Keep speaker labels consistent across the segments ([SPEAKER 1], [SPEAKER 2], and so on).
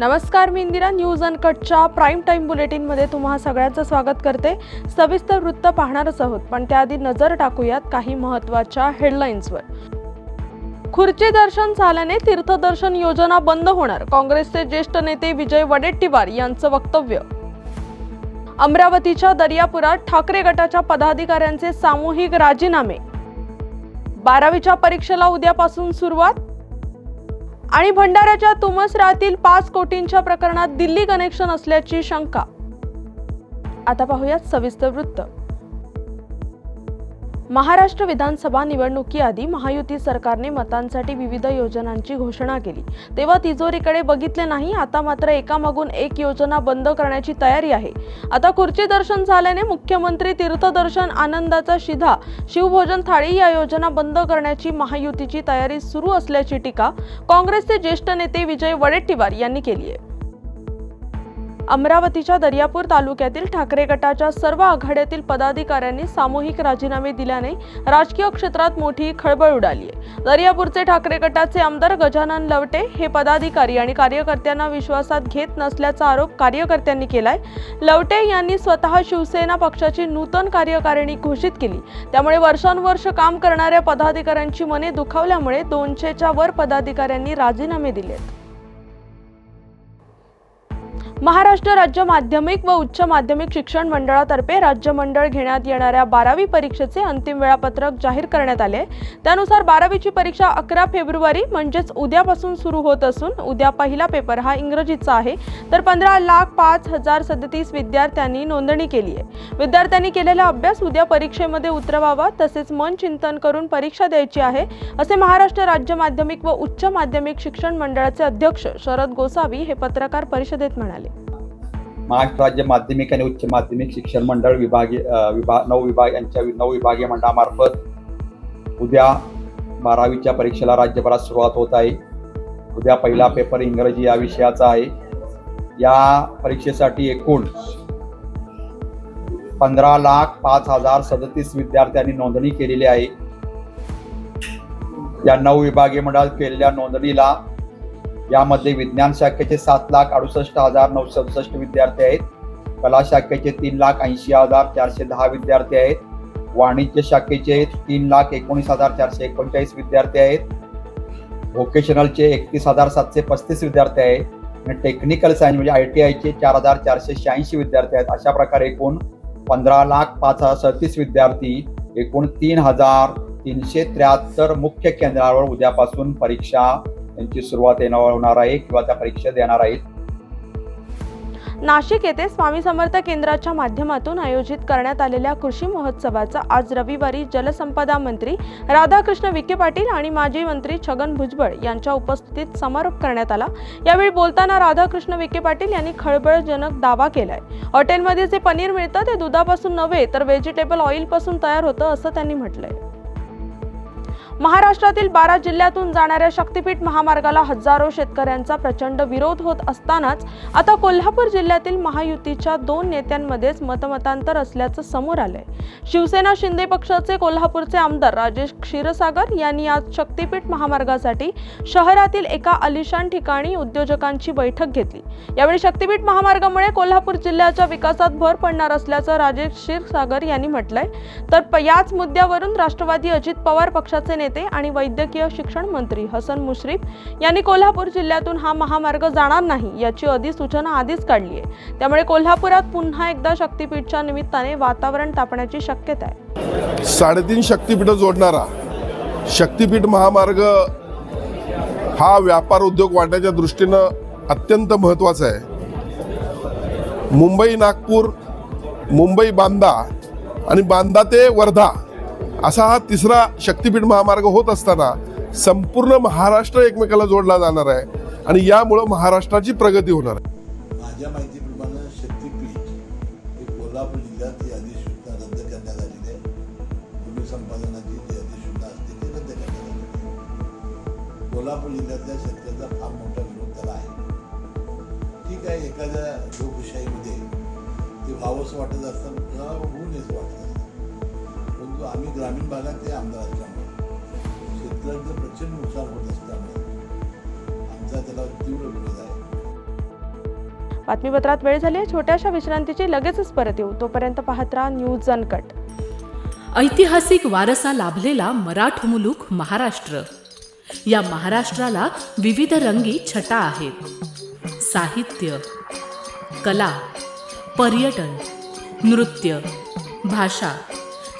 [SPEAKER 1] नमस्कार मी इंदिरा न्यूज अनकटच्या प्राईम टाईम बुलेटिनमध्ये तुम्हा सगळ्यांचं स्वागत करते. सविस्तर वृत्त पाहणारच आहोत पण त्याआधी नजर टाकूयात काही महत्त्वाच्या हेडलाईन्सवर. खुर्ची दर्शन झाल्याने तीर्थदर्शन योजना बंद होणार काँग्रेसचे ज्येष्ठ नेते विजय वडेट्टीवार यांचं वक्तव्य. अमरावतीच्या दर्यापुरात ठाकरे गटाच्या पदाधिकाऱ्यांचे सामूहिक राजीनामे. बारावीच्या परीक्षेला उद्यापासून सुरुवात आणि भंडाऱ्याच्या तुमसरातील पाच कोटींच्या प्रकरणात दिल्ली कनेक्शन असल्याची शंका. आता पाहूयात सविस्तर वृत्त. महाराष्ट्र विधानसभा निवडणुकीआधी महायुती सरकारने मतांसाठी विविध योजनांची घोषणा केली. तेव्हा तिजोरीकडे बघितले नाही आता मात्र एकामागून एक योजना बंद करण्याची तयारी आहे. आता खुर्ची दर्शन झाल्याने मुख्यमंत्री तीर्थदर्शन आनंदाचा शिधा शिवभोजन थाळी या योजना बंद करण्याची महायुतीची तयारी सुरू असल्याची टीका काँग्रेसचे ज्येष्ठ नेते विजय वडेट्टीवार यांनी केली आहे अमरावतीच्या दर्यापूर तालुक्यातील ठाकरे गटाच्या सर्व आघाड्यातील पदाधिकाऱ्यांनी सामूहिक राजीनामे दिल्याने राजकीय क्षेत्रात मोठी खळबळ उडाली आहे. दर्यापूरचे ठाकरे गटाचे आमदार गजानन लवटे हे पदाधिकारी आणि कार्यकर्त्यांना विश्वासात घेत नसल्याचा आरोप कार्यकर्त्यांनी केलाय. लवटे यांनी स्वतः शिवसेना पक्षाची नूतन कार्यकारिणी घोषित केली. त्यामुळे वर्षानुवर्ष काम करणाऱ्या पदाधिकाऱ्यांची मने दुखावल्यामुळे दोनशेच्या वर पदाधिकाऱ्यांनी राजीनामे दिलेत. महाराष्ट्र राज्य माध्यमिक व उच्च माध्यमिक शिक्षण मंडळातर्फे राज्य मंडळ घेण्यात येणाऱ्या बारावी परीक्षेचे अंतिम वेळापत्रक जाहीर करण्यात आले. त्यानुसार बारावीची परीक्षा अकरा फेब्रुवारी म्हणजेच उद्यापासून सुरू होत असून उद्या पहिला पेपर हा इंग्रजीचा आहे. तर पंधरा लाख पाच हजार सदतीस विद्यार्थ्यांनी नोंदणी केली आहे. विद्यार्थ्यांनी केलेला अभ्यास उद्या परीक्षेमध्ये उतरवावा तसेच मन चिंतन करून परीक्षा द्यायची आहे असे महाराष्ट्र राज्य माध्यमिक व उच्च माध्यमिक शिक्षण मंडळाचे अध्यक्ष शरद गोसावी हे पत्रकार परिषदेत म्हणाले.
[SPEAKER 2] महाराष्ट्र राज्य माध्यमिक आणि उच्च माध्यमिक शिक्षण मंडळ विभागीय विभाग नऊ विभाग यांच्या वि- नऊ विभागीय मंडळामार्फत उद्या बारावीच्या परीक्षेला राज्यभरात सुरुवात होत आहे. उद्या पहिला पेपर इंग्रजी या विषयाचा आहे. या परीक्षेसाठी एकूण पंधरा लाख पाच हजार सदतीस विद्यार्थ्यांनी नोंदणी केलेली आहे. या नऊ विभागीय मंडळात केलेल्या नोंदणीला यामध्ये विज्ञान शाखेचे सात लाख अडुसष्ट हजार नऊशे सदुसष्ट विद्यार्थी आहेत. कला शाखेचे तीन लाख ऐंशी हजार चारशे दहा विद्यार्थी आहेत. वाणिज्य शाखेचे तीन लाख एकोणीस हजार चारशे एकोणचाळीस विद्यार्थी आहेत. व्होकेशनलचे एकतीस हजार सातशे पस्तीस विद्यार्थी आहेत. आणि टेक्निकल सायन्स म्हणजे आय टी आयचे चार हजार चारशे शहाऐंशी विद्यार्थी आहेत. अशा प्रकारे एकूण पंधरा लाख पाच हजार सदतीस विद्यार्थी एकूण तीन हजार तीनशे त्र्याहत्तर मुख्य केंद्रावर उद्यापासून परीक्षा त्यांची सुरुवात येणार होणार आहे किंवा त्या परीक्षा देणार आहेत.
[SPEAKER 1] नाशिक येथे स्वामी समर्थ केंद्राच्या माध्यमातून आयोजित करण्यात आलेल्या कृषी महोत्सवाचा आज रविवारी जलसंपदा मंत्री राधाकृष्ण विखे पाटील आणि माजी मंत्री छगन भुजबळ यांच्या उपस्थितीत समारोप करण्यात आला. यावेळी बोलताना राधाकृष्ण विखे पाटील यांनी खळबळजनक दावा केलाय. हॉटेलमध्ये जे पनीर मिळतं ते दुधापासून नव्हे तर व्हेजिटेबल ऑइलपासून तयार होतं असं त्यांनी म्हटलंय. महाराष्ट्रातील बारा जिल्ह्यातून जाणाऱ्या शक्तीपीठ महामार्गाला हजारो शेतकऱ्यांचा प्रचंड विरोध होत असतानाच आता कोल्हापूर जिल्ह्यातील महायुतीच्या दोन नेत्यांमध्येच मतमतांतर असल्याचं समोर आलंय. शिवसेना शिंदे पक्षाचे कोल्हापूरचे आमदार राजेश क्षीरसागर यांनी आज शक्तीपीठ महामार्गासाठी शहरातील एका आलिशान ठिकाणी उद्योजकांची बैठक घेतली. यावेळी शक्तीपीठ महामार्गामुळे कोल्हापूर जिल्ह्याच्या विकासात भर पडणार असल्याचं राजेश क्षीरसागर यांनी म्हटलंय. तर प- याच मुद्द्यावरून राष्ट्रवादी अजित पवार पक्षाचे नेते आणि वैद्यकीय शिक्षण मंत्री हसन मुश्रीफ यांनी कोल्हापूर जिल्ह्यातून हा महामार्ग जाणार नाही याची अधिसूचना आधीच काढली आहे. त्यामुळे कोल्हापुरात पुन्हा एकदा शक्तीपीठच्या निमित्ताने वातावरण तापण्याची शक्यता आहे.
[SPEAKER 3] साडेतीन शक्तीपीठ जोडणारा शक्तीपीठ महामार्ग हा व्यापार उद्योग वाढण्याच्या दृष्टीनं अत्यंत महत्त्वाचा आहे. मुंबई नागपूर मुंबई बांदा आणि बांदा ते वर्धा असा हा तिसरा शक्तीपीठ महामार्ग होत असताना संपूर्ण महाराष्ट्र एकमेकाला जोडला जाणार आहे आणि यामुळं महाराष्ट्राची प्रगती होणार आहे.
[SPEAKER 4] माझ्या माहितीप्रमाणे शक्तीपीठ हे कोल्हापूर जिल्ह्यात ही अधिसूचना रद्द करण्यात आलेली आहे. भूमी संपादनाची जी अधिसूचना असते ती रद्द करण्यात आलेली आहे. कोल्हापूर जिल्ह्यातल्या शेतकऱ्याचा फार मोठा विरोध त्याला आहे. ठीक आहे एखाद्या लोकशाहीमध्ये ते व्हावंसं वाटत असताना किंवा होऊ नयेच वाटत परंतु आम्ही ग्रामीण भागात ते आमदार असल्यामुळे शेतकऱ्यांचं प्रचंड नुकसान होत असल्यामुळे आमचा त्याला तीव्र विरोध आहे.
[SPEAKER 1] बातमीपत्रात वेळ झाली आहे. छोट्याशा विश्रांतीची लगेचच परत येऊ. तोपर्यंत पाहत राहा न्यूज अनकट.
[SPEAKER 5] ऐतिहासिक वारसा लाभलेला मराठ मुलूक महाराष्ट्र. या महाराष्ट्राला विविध रंगी छटा आहेत. साहित्य कला पर्यटन नृत्य भाषा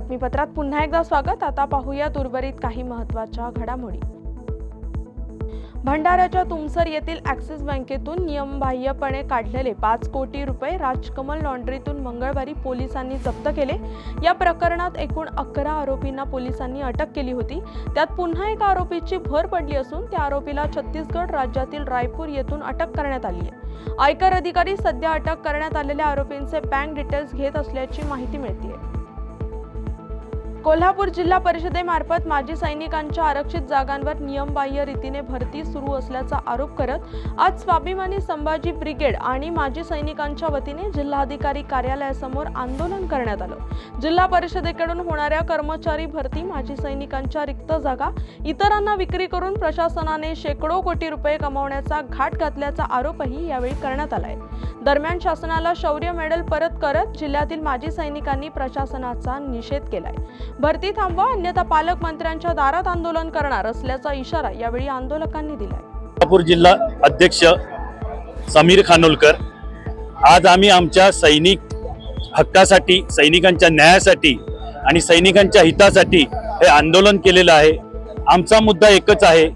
[SPEAKER 1] बातमीपत्रात पुन्हा एकदा स्वागत. आता पाहूया उर्वरित काही महत्त्वाच्या घडामोडी. भंडाऱ्याच्या तुमसर येथील ॲक्सिस बँकेतून नियमबाह्यपणे काढलेले पाच कोटी रुपये राजकमल लॉन्ड्रीतून मंगळवारी पोलिसांनी जप्त केले. या प्रकरणात एकूण अकरा आरोपींना पोलिसांनी अटक केली होती. त्यात पुन्हा एका आरोपीची भर पडली असून त्या आरोपीला छत्तीसगड राज्यातील रायपूर येथून अटक करण्यात आली आहे. आयकर अधिकारी सध्या अटक करण्यात आलेल्या आरोपींचे बँक डिटेल्स घेत असल्याची माहिती मिळते कोल्हापूर जिल्हा परिषदेमार्फत माजी सैनिकांच्या आरक्षित जागांवर नियमबाह्य रीतीने भरती सुरू असल्याचा आरोप करत आज स्वाभिमानी संभाजी ब्रिगेड आणि माजी सैनिकांच्या वतीने जिल्हाधिकारी कार्यालयासमोर आंदोलन करण्यात आलं. जिल्हा परिषदेकडून होणाऱ्या कर्मचारी भरती माजी सैनिकांच्या रिक्त जागा इतरांना विक्री करून प्रशासनाने शेकडो कोटी रुपये कमावण्याचा घाट घातल्याचा आरोपही यावेळी करण्यात आलाय. दरम्यान शासनाला शौर्य मेडल परत करत जिल्ह्यातील माजी सैनिकांनी प्रशासनाचा निषेध केलाय. भरती थांबवा अन्यथा पालकमंत्र्यांच्या दारात आंदोलन करणार असल्याचा इशारा यावेळी आंदोलकांनी दिला
[SPEAKER 6] कोल्हापूर जिल्हा अध्यक्ष समीर खानोलकर आज आम्ही आमच्या सैनिक हक्कासाठी सैनिकांच्या न्यायासाठी आणि सैनिकांच्या हितासाठी हे आंदोलन केलेलं आहे. आमचा मुद्दा एकच आहे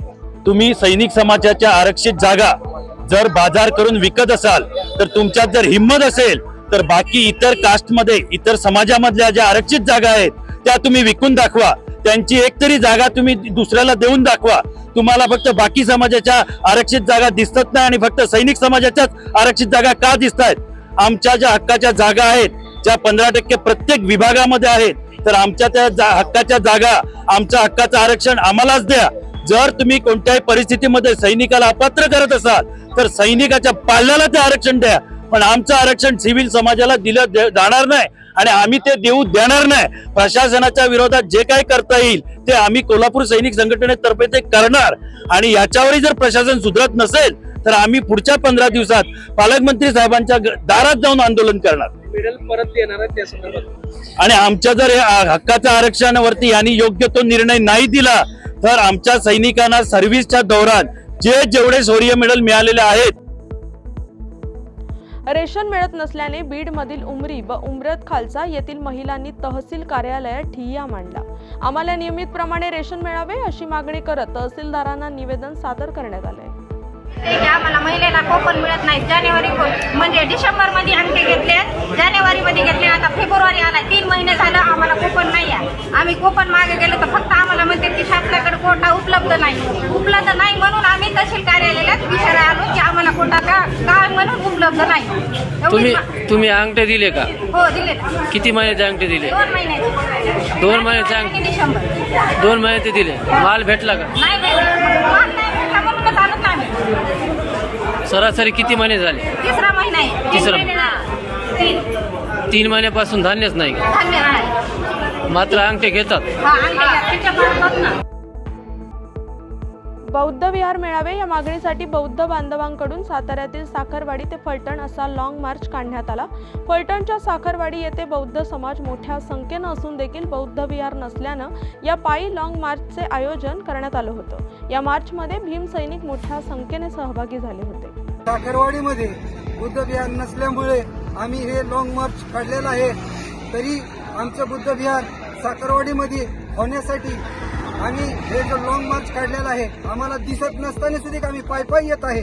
[SPEAKER 6] तुम्ही सैनिक समाजाच्या आरक्षित जागा जर बाजार करून विकत असाल तर तुमच्यात जर हिंमत असेल तर बाकी इतर कास्टमध्ये इतर समाजामधल्या ज्या आरक्षित जागा आहेत त्या तुम्ही विकून दाखवा. त्यांची एक तरी जागा तुम्ही दुसऱ्याला देऊन दाखवा. तुम्हाला फक्त बाकी समाजाच्या आरक्षित जागा दिसत नाही आणि फक्त सैनिक समाजाच्याच आरक्षित जागा का दिसत आहेत आमच्या ज्या हक्काच्या जागा आहेत ज्या पंधरा टक्के प्रत्येक विभागामध्ये आहेत तर आमच्या त्या जा- हक्काच्या जागा आमच्या हक्काचं आरक्षण आम्हालाच द्या. जर तुम्ही कोणत्याही परिस्थितीमध्ये सैनिकाला अपात्र करत असाल तर सैनिकाच्या पाल्याला ते आरक्षण द्या. पण आमचं आरक्षण सिव्हिल समाजाला दिलं जाणार नाही आणि आम्ही ते देऊ देणार नाही. प्रशासनाच्या विरोधात जे काही करता येईल ते आम्ही कोल्हापूर सैनिक संघटनेतर्फे ते करणार. आणि याच्यावरही जर प्रशासन सुधरत नसेल तर आम्ही पुढच्या पंधरा दिवसात पालकमंत्री साहेबांच्या दारात जाऊन आंदोलन करणार.
[SPEAKER 7] परत
[SPEAKER 6] आणि आमच्या जर या हक्काच्या आरक्षणावरती यांनी योग्य तो निर्णय नाही दिला तर आमच्या सैनिकांना सर्व्हिसच्या दौरान जे जेवढे शौर्य मेडल मिळालेले आहेत
[SPEAKER 1] रेशन मिळत नसल्याने बीडमधील उमरी व उमरत खालसा येथील महिलांनी तहसील कार्यालयात ठिय्या मांडला. आम्हाला नियमितप्रमाणे रेशन मिळावे अशी मागणी करत तहसीलदारांना निवेदन सादर करण्यात आले.
[SPEAKER 8] ते की आम्हाला महिलेला कोपन मिळत नाही. जानेवारी म्हणजे डिसेंबरमध्ये अंगठे घेतले. जानेवारी मध्ये घेतले. आता फेब्रुवारी आला. तीन महिने झालं आम्हाला कोपन नाही आहे. आम्ही कोपन मागे गेलो तर फक्त आम्हाला म्हणते की शासनाकडे कोटा उपलब्ध नाही. उपलब्ध नाही म्हणून आम्ही तहसील कार्यालयात विचारा आलो की आम्हाला कोटा का काय म्हणून उपलब्ध नाही.
[SPEAKER 7] तुम्ही तुम्ही अंगठे दिले का?
[SPEAKER 8] हो दिले.
[SPEAKER 7] किती महिन्याचे अंगठे दिले?
[SPEAKER 8] दोन महिन्याचे.
[SPEAKER 7] दोन महिन्याचे
[SPEAKER 8] आणि
[SPEAKER 7] अंगठे
[SPEAKER 8] डिसेंबर.
[SPEAKER 7] दोन महिन्याचे दिले. माल भेटला का?
[SPEAKER 8] नाही
[SPEAKER 7] सरासरी किती महिने झाले?
[SPEAKER 8] तिसरा महिना आहे.
[SPEAKER 7] तिसरा.
[SPEAKER 8] तीन.
[SPEAKER 7] तीन महिन्यापासून धान्यच नाही.
[SPEAKER 8] धान्य नाही.
[SPEAKER 7] मात्र अंगठे घेतात.
[SPEAKER 8] हा ना
[SPEAKER 1] बौद्ध विहार मेळावे या मागणीसाठी बौद्ध बांधवांकडून साताऱ्यातील साखरवाडी ते फलटण असा लाँग मार्च काढण्यात आला. फलटणच्या साखरवाडी येथे बौद्ध समाज मोठ्या संख्येनं असून देखील बौद्ध विहार नसल्यानं या पायी लाँग मार्चचे आयोजन करण्यात आलं होतं. या मार्चमध्ये भीम सैनिक मोठ्या संख्येने सहभागी झाले होते.
[SPEAKER 9] साखरवाडीमध्ये बुद्ध विहार नसल्यामुळे आम्ही हे लाँग मार्च काढलेलं आहे. तरी आमचं बुद्ध विहार साखरवाडीमध्ये होण्यासाठी आम्ही हे जो लॉंग मार्च काढलेला आहे आम्हाला दिसत नसताना सुद्धा आम्ही पाय पाय येत आहे.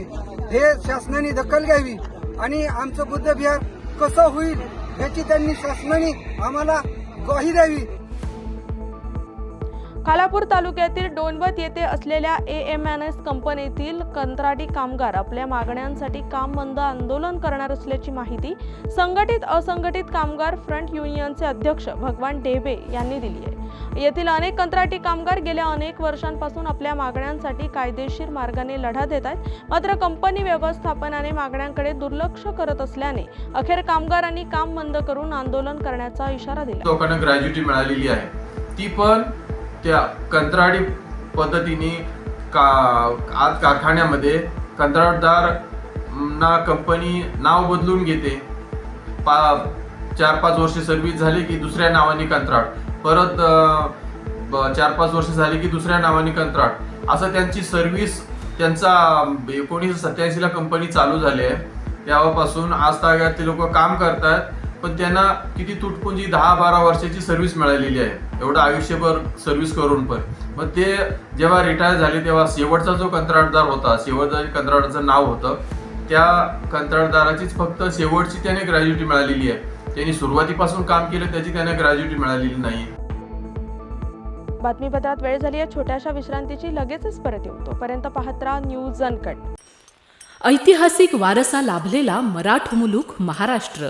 [SPEAKER 9] हे शासनाने दखल घ्यावी. आणि आमचं बुद्ध विहार कसं होईल याची त्यांनी शासनाने आम्हाला ग्वाही द्यावी.
[SPEAKER 1] खालापूर तालुक्यातील डोनवत येथे असलेल्या ए एम एन एस कंपनीतील कंत्राटी कामगार आपल्या मागण्यांसाठी काम बंद आंदोलन करणार असल्याची माहिती संघटित असंघटित कामगार फ्रंट युनियनचे अध्यक्ष भगवान डेबे यांनी दिली आहे. येथील अनेक कंत्राटी कामगार गेल्या अनेक वर्षांपासून आपल्या मागण्यांसाठी कायदेशीर मार्गाने लढा देत आहेत. मात्र कंपनी व्यवस्थापनाने मागण्यांकडे दुर्लक्ष करत असल्याने अखेर कामगारांनी काम बंद करून आंदोलन करण्याचा इशारा दिला.
[SPEAKER 10] लोकांना ग्रॅज्युटी मिळालेली आहे. ती पण त्या कंत्राटी पद्धतीने का आज कारखान्यामध्ये कंत्राटदार ना कंपनी नाव बदलून घेते. पा चार पाच वर्ष सर्व्हिस झाली की दुसऱ्या नावाने कंत्राट. परत ब- चार पाच वर्ष झाली की दुसऱ्या नावाने कंत्राट. असं त्यांची सर्व्हिस त्यांचा एकोणीसशे सत्याऐंशीला कंपनी चालू झाली आहे. तेव्हापासून आज तागात ते लोक काम करतात. पण त्यांना किती तुटपुंजी दहा बारा वर्षाची सर्व्हिस मिळालेली आहे. एवढं आयुष्यभर सर्व्हिस करून पण. मग ते जेव्हा रिटायर झाले तेव्हा शेवटचा जो कंत्राटदार होता शेवटचा कंत्राटाचं नाव होतं त्या कंत्राटदाराचीच फक्त शेवटची त्याने ग्रॅज्युटी मिळालेली आहे. त्यांनी सुरुवातीपासून काम केलं त्याची त्यांना ग्रॅज्युटी मिळालेली नाही.
[SPEAKER 1] बातमीपत्रात वेळ झाली आहे. छोट्याशा विश्रांतीची लगेचच परत येऊ. तोपर्यंत पाहत राहा न्यूज अनकट
[SPEAKER 5] ऐतिहासिक वारसा लाभलेला मराठ मुलूक महाराष्ट्र.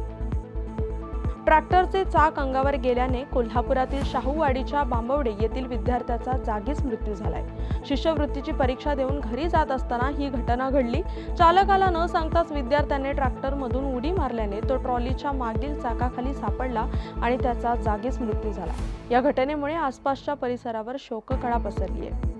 [SPEAKER 1] ट्रॅक्टरचे चाक अंगावर गेल्याने कोल्हापुरातील शाहूवाडीच्या बांबवडे येथील विद्यार्थ्याचा जागीच मृत्यू झालाय. शिष्यवृत्तीची परीक्षा देऊन घरी जात असताना ही घटना घडली. चालकाला न सांगताच विद्यार्थ्याने ट्रॅक्टरमधून उडी मारल्याने तो ट्रॉलीच्या मागील चाकाखाली सापडला आणि त्याचा जागीच मृत्यू झाला. या घटनेमुळे आसपासच्या परिसरावर शोककळा पसरली आहे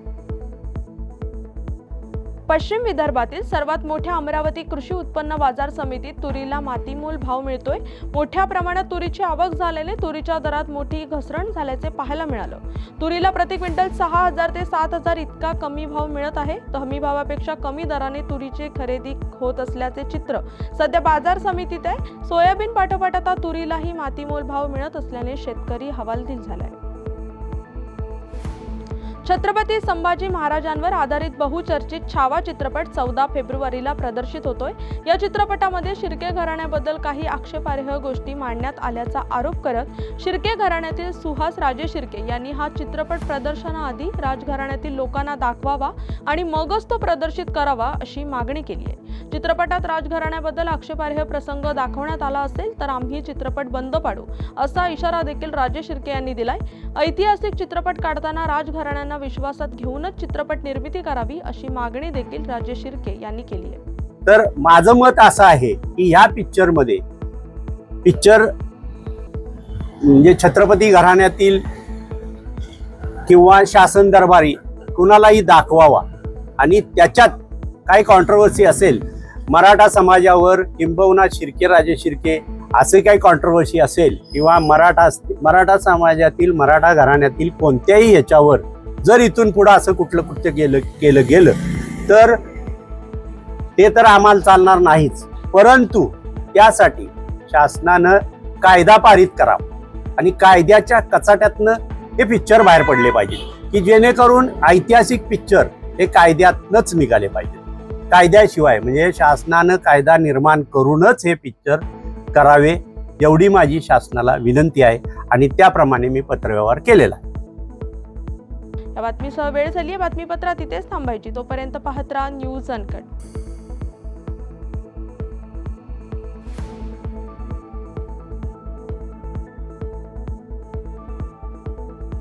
[SPEAKER 1] पश्चिम विदर्भातील सर्वात मोठ्या अमरावती कृषी उत्पन्न बाजार समितीत तुरीला मातीमोल भाव मिळतोय. मोठ्या प्रमाणात तुरीची आवक झाल्याने तुरीच्या दरात मोठी घसरण झाल्याचे पाहायला मिळालं. तुरीला प्रति क्विंटल सहा हजार ते सात हजार इतका कमी भाव मिळत आहे. तर हमी भावापेक्षा कमी दराने तुरीची खरेदी होत असल्याचे चित्र सध्या बाजार समितीत आहे. सोयाबीन पाठोपाठ आता तुरीलाही मातीमोल भाव मिळत असल्याने शेतकरी हवालदिल झालाय. छत्रपती संभाजी महाराजांवर आधारित बहुचर्चित छावा चित्रपट चौदा फेब्रुवारीला प्रदर्शित होतोय. या चित्रपटामध्ये शिर्के घराण्याबद्दल काही आक्षेपार्ह गोष्टी मांडण्यात आल्याचा आरोप करत शिर्के घराण्यातील सुहास राजे शिर्के यांनी हा चित्रपट प्रदर्शनाआधी राजघराण्यातील लोकांना दाखवावा आणि मगच तो प्रदर्शित करावा अशी मागणी केली आहे. चित्रपटात राजघराण्याबद्दल आक्षेपार्ह प्रसंग दाखवण्यात आला असेल तर आम्ही चित्रपट बंद पाडू असा इशारा देखील राजे शिर्के यांनी दिलाय. ऐतिहासिक चित्रपट काढताना राजघराण्यांना विश्वासात घेऊनच चित्रपट निर्मिती करावी अशी मागणी देखील राजे शिर्के यांनी केली आहे.
[SPEAKER 11] तर माझं मत असं आहे की ह्या पिक्चरमध्ये पिक्चर म्हणजे छत्रपती घराण्यातील किंवा शासन दरबारी कुणालाही दाखवावा आणि त्याच्यात काही कॉन्ट्रोवर्सी असेल मराठा समाजावर किंबहुना शिर्के राजे शिर्के असे काही कॉन्ट्रोवर्सी असेल किंवा मराठा मराठा समाजातील मराठा घराण्यातील कोणत्याही याच्यावर जर इथून पुढं असं कुठलं कृत्य केलं केलं गेलं तर ते तर आम्हाला चालणार नाहीच. परंतु त्यासाठी शासनानं कायदा पारित करावा आणि कायद्याच्या कचाट्यातनं हे पिक्चर बाहेर पडले पाहिजे की जेणेकरून ऐतिहासिक पिक्चर हे कायद्यातनंच निघाले पाहिजे. कायद्याशिवाय म्हणजे शासनानं कायदा निर्माण करूनच हे पिक्चर करावे एवढी माझी शासनाला विनंती आहे आणि त्याप्रमाणे मी पत्रव्यवहार केलेला आहे.
[SPEAKER 1] या बातमीसह वेळ झाली आहे बातमीपत्रात इथेच थांबायची. तोपर्यंत पाहत राहा न्यूज अनकट.